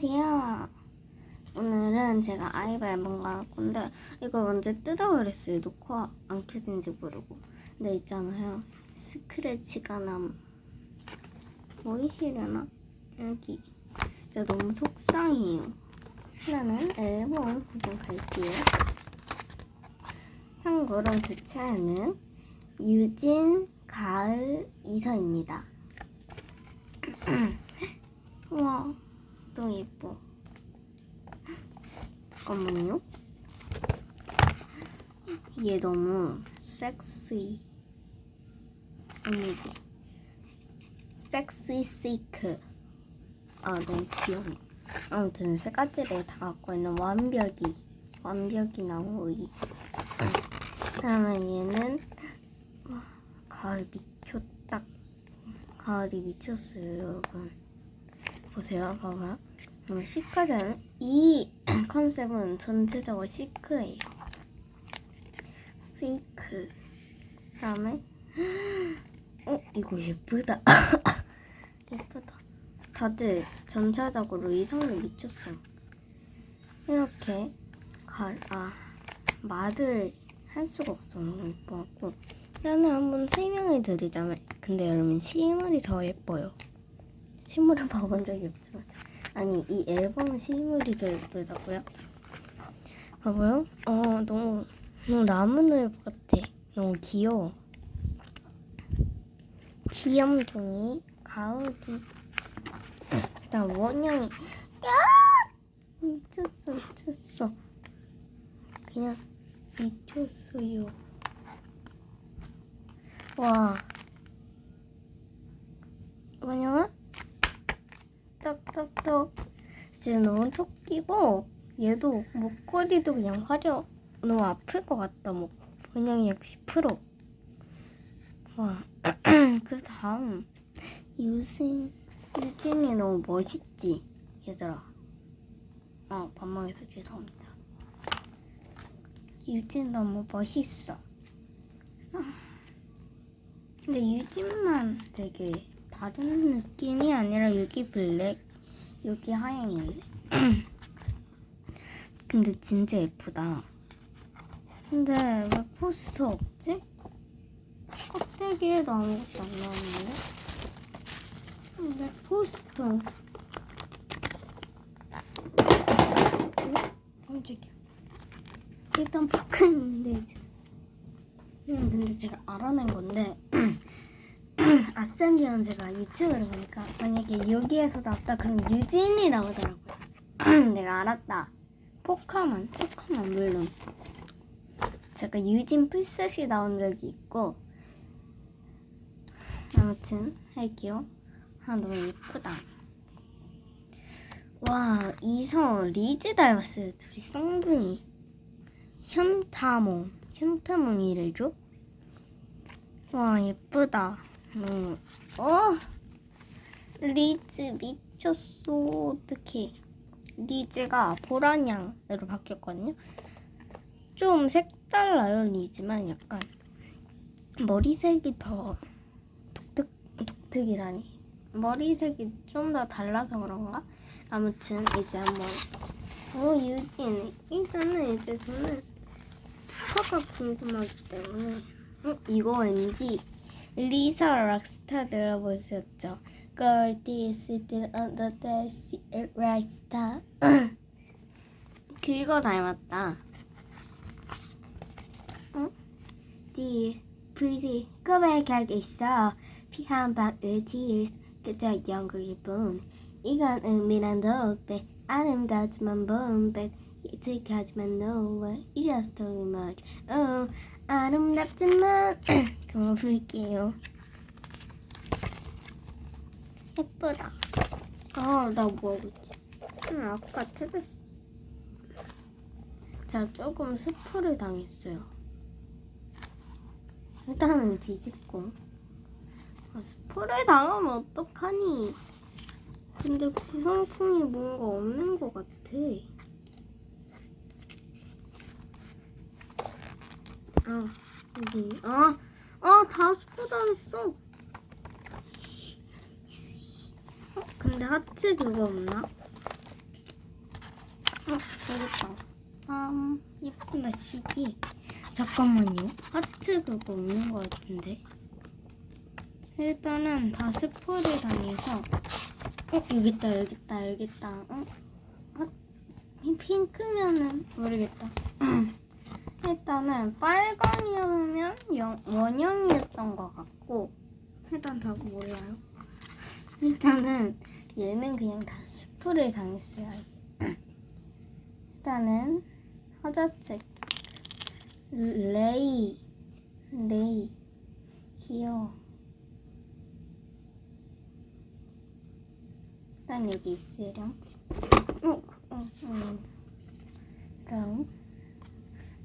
안녕하세요. 오늘은 제가 아이브 앨범 갈 건데 이거 언제 뜯어버렸어요. 놓고 안 켜진지 모르고. 근데 있잖아요. 스크래치가 남 보이시려나? 여기. 제가 너무 속상해요. 하나는 앨범 구경 갈게요. 참고로 주차는 유진 가을 이서입니다. 우와, 너무 예뻐. 잠깐만요. 얘 너무 섹시. 아니지. 섹시 시크. 아, 너무 귀여워. 아무튼 세 가지를 다 갖고 있는 완벽이. 완벽이 나오이. 그다음에 얘는 와, 가을 미쳤다. 가을이 미쳤어요, 여러분. 보세요, 봐봐요. 그럼 시크는 이 컨셉은 전체적으로 시크예요. 시크. 그다음에 어 이거 예쁘다. 예쁘다. 다들 전체적으로 이성을 미쳤어. 이렇게 갈아 맛을 할 수가 없어 너무 예뻐갖고 나는 한번 설명을 드리자면 근데 여러분 실물이 더 예뻐요. 실물을 봐본 적이 없지만 아니 이 앨범 실물이 더 예쁘다고요? 봐봐요. 어 너무 너무 나무늘 같아. 너무 귀여워. 귀염둥이 가을이 그다음 원영이 야 미쳤어 미쳤어 그냥 미쳤어요. 와 원영아 떡떡떡 지금 너무 토끼고 얘도 목걸이도 그냥 화려 너무 아플 것 같다 목. 그냥 역시 프로. 와그 다음. 유진 유진이 너무 멋있지 얘들아. 어 반말해서 죄송합니다. 유진 너무 멋있어. 아, 근데 유진만 되게 다른 느낌이 아니라 여기 블랙, 여기 하얀이 있네. 근데 진짜 예쁘다. 근데 왜 포스터 없지? 껍데기에도 아무것도 안 나왔는데? 근데 포스터. 어? 깜짝이야. 일단 포크했는데 이제. 음, 근데 제가 알아낸 건데 아센디언 제가 유튜브를 보니까 만약에 여기에서 나왔다 그럼 유진이 나오더라고요. 내가 알았다. 포카만, 포카만 물론. 제가 유진 풀셋이 나온 적이 있고 아무튼 할게요. 아 너무 예쁘다. 와 이성 리즈 닮았어요. 둘이 쌍둥이. 현타몽, 현타몽이래죠? 와 예쁘다. 너무 어? 리즈 미쳤어. 어떡해. 리즈가 보라냥으로 바뀌었거든요. 좀 색달라요 리즈만 약간. 머리색이 더 독특 독특이라니. 머리색이 좀 더 달라서 그런가? 아무튼 이제 한번. 어 유진. 일단은 이제 저는 커가 궁금하기 때문에. 어 이거 왠지 리사 락스타 들어보셨죠? Girl, this is the day, 락스타. 그거 닮았다. 어? Dear, pretty, 고백할 게 있어. 피한 방울 tears, 그저 영국 일본. 이건 은밀한 독백, 아름다지만 본백. Way, it's just too much. Oh, 아름답지만 그만 부를게요. 예쁘다. 아, 나 뭐하고 있지? 응, 아까 찾았어. 자, 조금 스포를 당했어요. 일단은 뒤집고. 아, 스포를 당하면 어떡하니? 근데 구성품이 뭔가 없는 것 같아. 아, 여기. 아, 아, 다 스포 당했어. 어, 근데 하트 그거 없나? 어, 여기다. 아, 예쁘다, CD. 잠깐만요. 하트 그거 없는 것 같은데. 일단은 다 스포를 당해서. 어, 여기 있다, 여기 있다, 여기 있다. 어? 핑크면은 모르겠다. 일단은 빨강이면 영, 원형이었던 것 같고 일단 다 몰라요. 일단은 얘는 그냥 다 스프를 당했어요. 일단은 화자책 레이 레이 귀여워. 일단 여기 있으렴. 어, 어, 어. 다음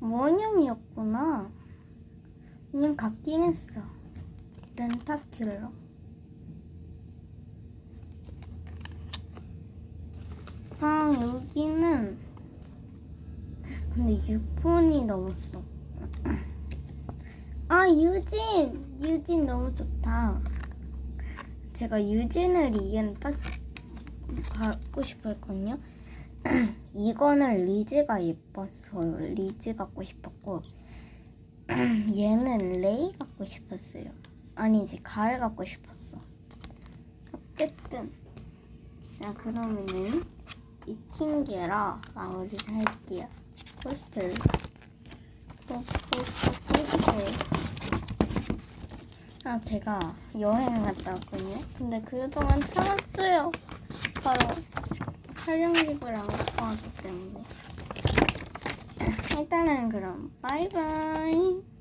원형이었구나. 그냥 같긴 했어. 렌타큘러. 아 여기는 근데 6분이 넘었어. 아 유진, 유진 너무 좋다. 제가 유진을 이게는 딱 갖고 싶어 했거든요. 이거는 리즈가 예뻤어. 리즈 갖고 싶었고 얘는 레이 갖고 싶었어요. 아니지 가을 갖고 싶었어. 어쨌든 자 그러면은 이 친구라 마무리를 할게요. 포스터 포스터 아 제가 여행을 갔다 왔거든요. 근데 그동안 참았어요. 바로 촬영집을 안 갖고 왔기 때문에. 일단은 그럼 바이바이